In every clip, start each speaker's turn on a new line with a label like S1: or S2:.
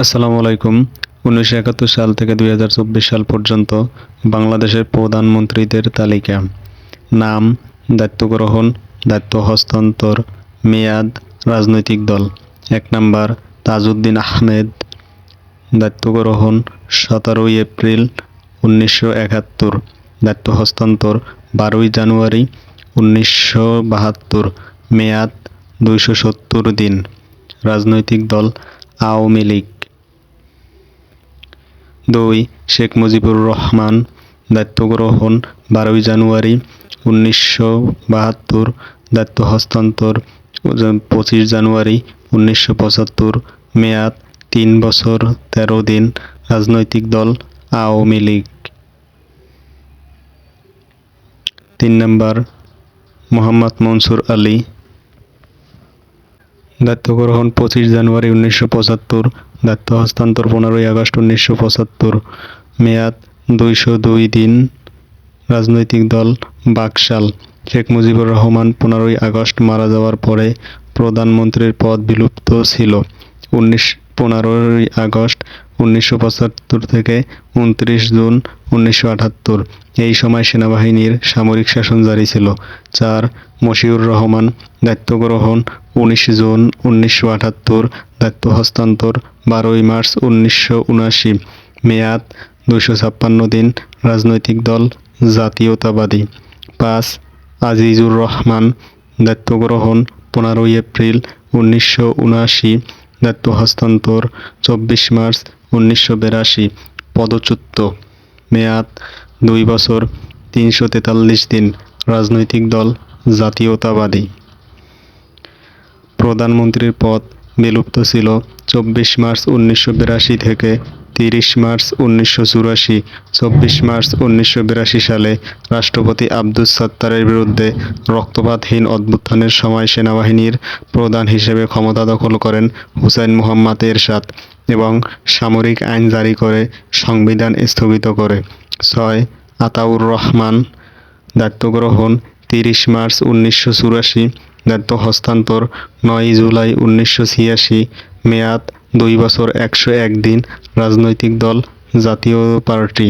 S1: আসসালামু আলাইকুম। উনিশশো একাত্তর সাল থেকে দুই হাজার চব্বিশ সাল পর্যন্ত বাংলাদেশের প্রধানমন্ত্রীদের তালিকা। নাম দায়িত্ব গ্রহণ দায়িত্ব হস্তান্তর, মেয়াদ, রাজনৈতিক দল। এক নম্বর, তাজউদ্দিন আহমেদ। দায়িত্ব গ্রহণ সতেরোই এপ্রিল উনিশশো একাত্তর। দায়িত্ব হস্তান্তর, বারোই জানুয়ারি উনিশশো বাহাত্তর। মেয়াদ, দুইশো সত্তর দিন। রাজনৈতিক দল, আওয়ামী লীগ। দুই, শেখ মুজিবুর রহমান দায়িত্ব গ্রহণ বারোই জানুয়ারি উনিশশো বাহাত্তর, দায়িত্ব হস্তান্তর পঁচিশ জানুয়ারি উনিশশো পঁচাত্তর, মেয়াদ তিন বছর তেরো দিন, রাজনৈতিক দল আওয়ামী লীগ। তিন নম্বর, মোহাম্মদ মনসুর আলী। দায়িত্ব গ্রহণ পঁচিশ জানুয়ারি উনিশশো পঁচাত্তর দায়িত্ব হস্তান্তর পনেরোই আগস্ট উনিশশো পঁচাত্তর। মেয়াদ দুইশো দুই দিন। রাজনৈতিক দল বাকশাল। শেখ মুজিবুর রহমান পনেরোই আগস্ট মারা যাওয়ার পরে প্রধানমন্ত্রীর পদ বিলুপ্ত ছিল। উনিশ, পনেরোই আগস্ট উনিশশো পঁচাত্তর থেকে উনত্রিশ জুন উনিশশো আটাত্তর। এই সময় সেনাবাহিনীর সামরিক শাসন জারি ছিল। চার মশিউর রহমান, দায়িত্ব গ্রহণ উনিশ জুন উনিশশো আটাত্তর, দায়িত্ব হস্তান্তর বারোই মার্চ উনিশশো উনাশি মেয়াদ দুশো ছাপ্পান্ন দিন, রাজনৈতিক দল জাতীয়তাবাদী। পাঁচ, আজিজুর রহমান, দায়িত্ব গ্রহণ পনেরোই এপ্রিল উনিশশো উনআশি, দায়িত্ব হস্তান্তর চব্বিশ মার্চ উনিশশো বিরাশি। পদচ্যুত। মেয়াদ দুই বছর, তিনশো তেতাল্লিশ দিন, রাজনৈতিক দল জাতীয়তাবাদী। প্রধানমন্ত্রীর পদ বিলুপ্ত ছিল চব্বিশ মার্চ উনিশশো বিরাশি থেকে তিরিশ মার্চ উনিশশো চুরাশি। চব্বিশ মার্চ উনিশশো বিরাশি সালে রাষ্ট্রপতি আব্দুস সাত্তারের বিরুদ্ধে রক্তপাতহীন অভ্যুত্থানের সময় সেনাবাহিনীর প্রধান হিসেবে ক্ষমতা দখল করেন হুসাইন মুহাম্মদ এরশাদ এবং সামরিক আইন জারি করে সংবিধান স্থগিত করে। ছয়, আতাউর রহমান দায়িত্ব গ্রহণ তিরিশ মার্চ উনিশশো চুরাশি দায়িত্ব হস্তান্তর, নয় জুলাই উনিশশো ছিয়াশি, মেয়াদ দুই বছর একশো এক দিন, রাজনৈতিক দল, জাতীয় পার্টি।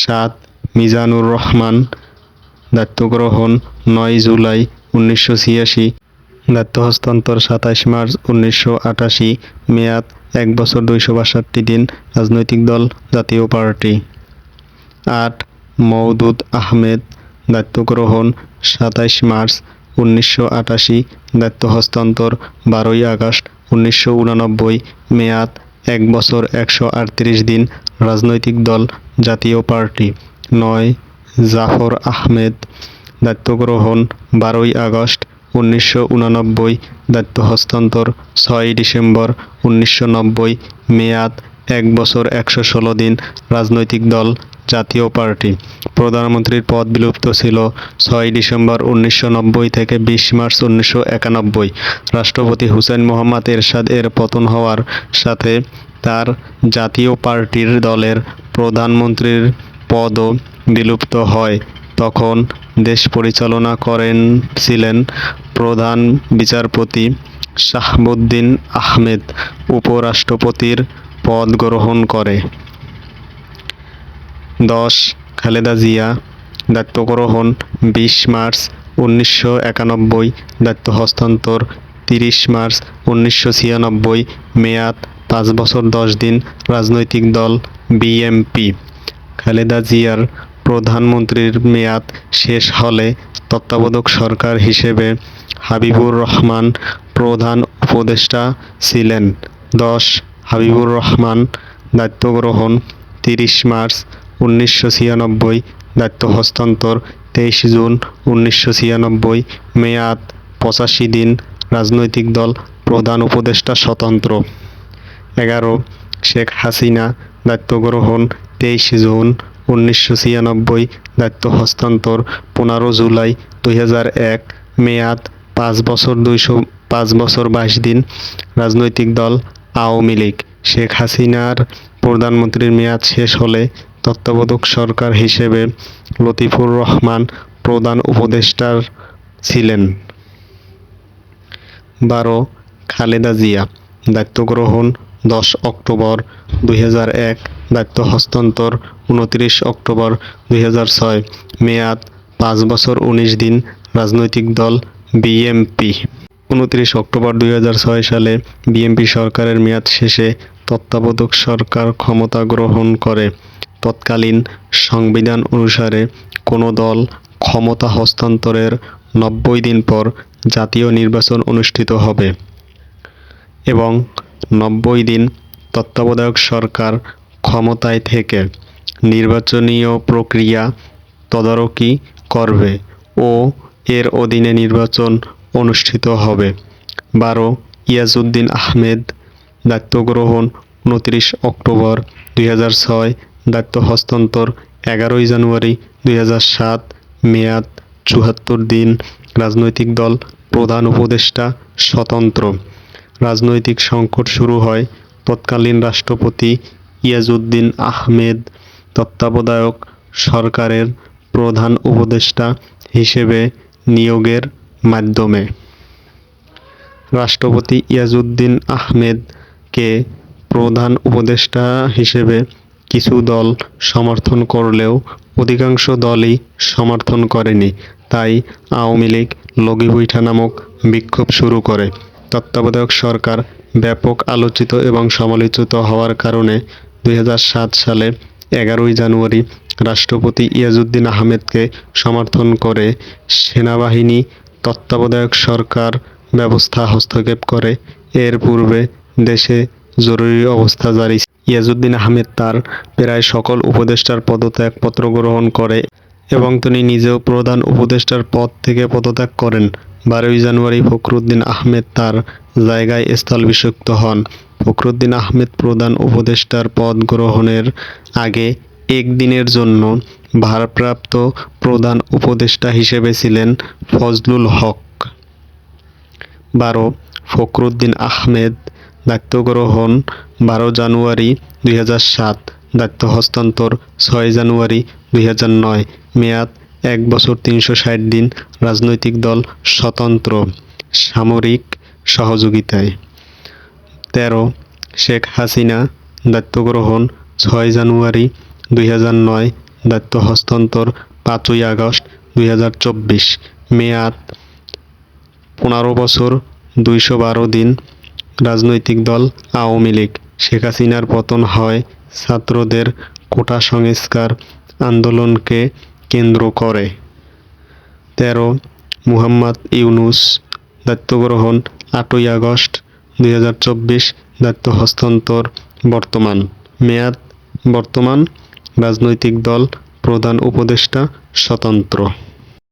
S1: সাত, মিজানুর রহমান দায়িত্ব গ্রহণ, নয় জুলাই উনিশশো ছিয়াশি দায়িত্ব হস্তান্তর সাতাশ মার্চ উনিশশো আটাশি, মেয়াদ এক বছর দুইশো বাষট্টি দিন, রাজনৈতিক দল, জাতীয় পার্টি। আট, মওদুদ আহমেদ দায়িত্ব গ্রহণ সাতাইশ মার্চ উনিশশো আটাশি, দায়িত্ব হস্তান্তর, বারোই আগস্ট উনিশশো উনানব্বই, মেয়াদ এক বছর একশো আটত্রিশ দিন, রাজনৈতিক দল, জাতীয় পার্টি। নয়, জাফর আহমেদ দায়িত্ব গ্রহণ বারোই আগস্ট উনিশশো উনানব্বই, দায়িত্ব হস্তান্তর, ছয় ডিসেম্বর উনিশশো নব্বই, মেয়াদ এক বছর একশো ষোলো দিন, রাজনৈতিক দল, জাতীয় পার্টি। প্রধানমন্ত্রীর পদ বিলুপ্ত ছিল ছয় ডিসেম্বর উনিশশো নব্বই থেকে বিশ মার্চ উনিশশো একানব্বই। রাষ্ট্রপতি হুসেন মোহাম্মদ এরশাদ এর পতন হওয়ার সাথে তার জাতীয় পার্টির দলের প্রধানমন্ত্রীর পদও বিলুপ্ত হয়। তখন দেশ পরিচালনা করেন, ছিলেন প্রধান বিচারপতি শাহাবুদ্দিন আহমেদ, উপরাষ্ট্রপতির পদ গ্রহণ করে। দশ খালেদা জিয়া, দায়িত্ব গ্রহণ বিশ মার্চ উনিশশো একানব্বই, দায়িত্ব হস্তান্তর তিরিশ মার্চ উনিশশো ছিয়ানব্বই, মেয়াদ পাঁচ বছর দশ দিন, রাজনৈতিক দল বিএমপি। খালেদা জিয়ার প্রধানমন্ত্রীর মেয়াদ শেষ হলে তত্ত্বাবধায়ক সরকার হিসেবে হাবিবুর রহমান প্রধান উপদেষ্টা ছিলেন। দশ, হাবিবুর রহমান, দায়িত্ব গ্রহণ তিরিশ মার্চ উনিশশো ছিয়ানব্বই দায়িত্ব হস্তান্তর, তেইশ জুন উনিশশো ছিয়ানব্বই মেয়াদ, পঁচাশি দিন রাজনৈতিক দল প্রধান উপদেষ্টা স্বতন্ত্র। এগারো, শেখ হাসিনা দায়িত্ব গ্রহণ, তেইশ জুন উনিশশো ছিয়ানব্বই দায়িত্ব হস্তান্তর, পনেরো জুলাই দুই এক মেয়াদ, পাঁচ বছর দুইশো, পাঁচ বছর বাইশ দিন রাজনৈতিক দল আওয়ামী লীগ। শেখ হাসিনার প্রধানমন্ত্রীর মেয়াদ শেষ হলে তত্ত্বাবধায়ক সরকার হিসেবে লতিফুর রহমান প্রধান উপদেষ্টার ছিলেন। বারো খালেদা জিয়া, দায়িত্ব গ্রহণ দশ অক্টোবর দুই এক, দায়িত্ব হস্তান্তর উনত্রিশ অক্টোবর দুই ছয়, মেয়াদ পাঁচ বছর উনিশ দিন, রাজনৈতিক দল বিএমপি। উনত্রিশ অক্টোবর দুই সালে বিএনপি সরকারের মেয়াদ শেষে তত্ত্বাবধায়ক সরকার ক্ষমতা গ্রহণ করে। তৎকালীন সংবিধান অনুসারে কোনো দল ক্ষমতা হস্তান্তরের নব্বই দিন পর জাতীয় নির্বাচন অনুষ্ঠিত হবে এবং নব্বই দিন তত্ত্বাবধায়ক সরকার ক্ষমতায় থেকে নির্বাচনীয় প্রক্রিয়া তদারকি করবে ও এর অধীনে নির্বাচন অনুষ্ঠিত হবে। বারো, ইয়াজউদ্দিন আহমেদ দায়িত্ব গ্রহণ উনত্রিশ অক্টোবর দুই ছয় দায়িত্ব হস্তান্তর এগারোই জানুয়ারি দুই সাত, মেয়াদ চুয়াত্তর দিন। রাজনৈতিক দল প্রধান উপদেষ্টা স্বতন্ত্র। রাজনৈতিক সংকট শুরু হয় তৎকালীন রাষ্ট্রপতি ইয়াজউদ্দিন আহমেদ। তত্ত্বাবধায়ক সরকারের প্রধান উপদেষ্টা হিসেবে নিয়োগের মাধ্যমে। রাষ্ট্রপতি ইয়াজউদ্দিন আহমেদকে প্রধান উপদেষ্টা হিসেবে কিছু দল সমর্থন করলেও অধিকাংশ দলই সমর্থন করেনি। তাই আওয়ামী লীগ লগি বৈঠা নামক বিক্ষোভ শুরু করে। তত্ত্বাবধায়ক সরকার ব্যাপক আলোচিত এবং সমালোচিত হওয়ার কারণে দু হাজার সাত সালে এগারোই জানুয়ারি রাষ্ট্রপতি ইয়াজউদ্দিন আহমেদকে সমর্থন করে সেনাবাহিনী তত্ত্বাবধায়ক সরকার ব্যবস্থা হস্তক্ষেপ করে। এর পূর্বে দেশে জরুরি অবস্থা জারি। ইয়াজুদ্দিন আহমেদ তার প্রায় সকল উপদেষ্টার পদত্যাগ পত্র গ্রহণ করে এবং তিনি নিজেও প্রধান উপদেষ্টার পদ থেকে পদত্যাগ করেন। বারোই জানুয়ারি ফখরুদ্দিন আহমেদ তার জায়গায় স্থলাভিষিক্ত হন। ফখরুদ্দিন আহমেদ প্রধান উপদেষ্টার পদ গ্রহণের আগে একদিনের জন্য ভারপ্রাপ্ত প্রধান উপদেষ্টা হিসেবে ছিলেন ফজলুল হক। বারো, ফখরুদ্দিন আহমেদ দায়িত্ব গ্রহণ বারো জানুয়ারি দুই সাত দায়িত্ব হস্তান্তর ছয় জানুয়ারি দুই নয়, মেয়াদ এক বছর তিনশো ষাট দিন, রাজনৈতিক দল স্বতন্ত্র, সামরিক সহযোগিতায়। তেরো, শেখ হাসিনা দায়িত্ব গ্রহণ ছয় জানুয়ারি দুই নয় দায়িত্ব হস্তান্তর পাঁচই আগস্ট দুই মেয়াদ পনেরো বছর দুইশো বারো দিন রাজনৈতিক দল আওয়ামী লীগ। শেখ হাসিনার পতন হয় ছাত্রদের কোটা সংস্কার আন্দোলনকে কেন্দ্র করে। তেরো মুহাম্মদ ইউনুস দায়িত্ব গ্রহণ আটই আগস্ট দুই হাজার চব্বিশ, দায়িত্ব হস্তান্তর বর্তমান। মেয়াদ বর্তমান, রাজনৈতিক দল প্রধান উপদেষ্টা স্বতন্ত্র।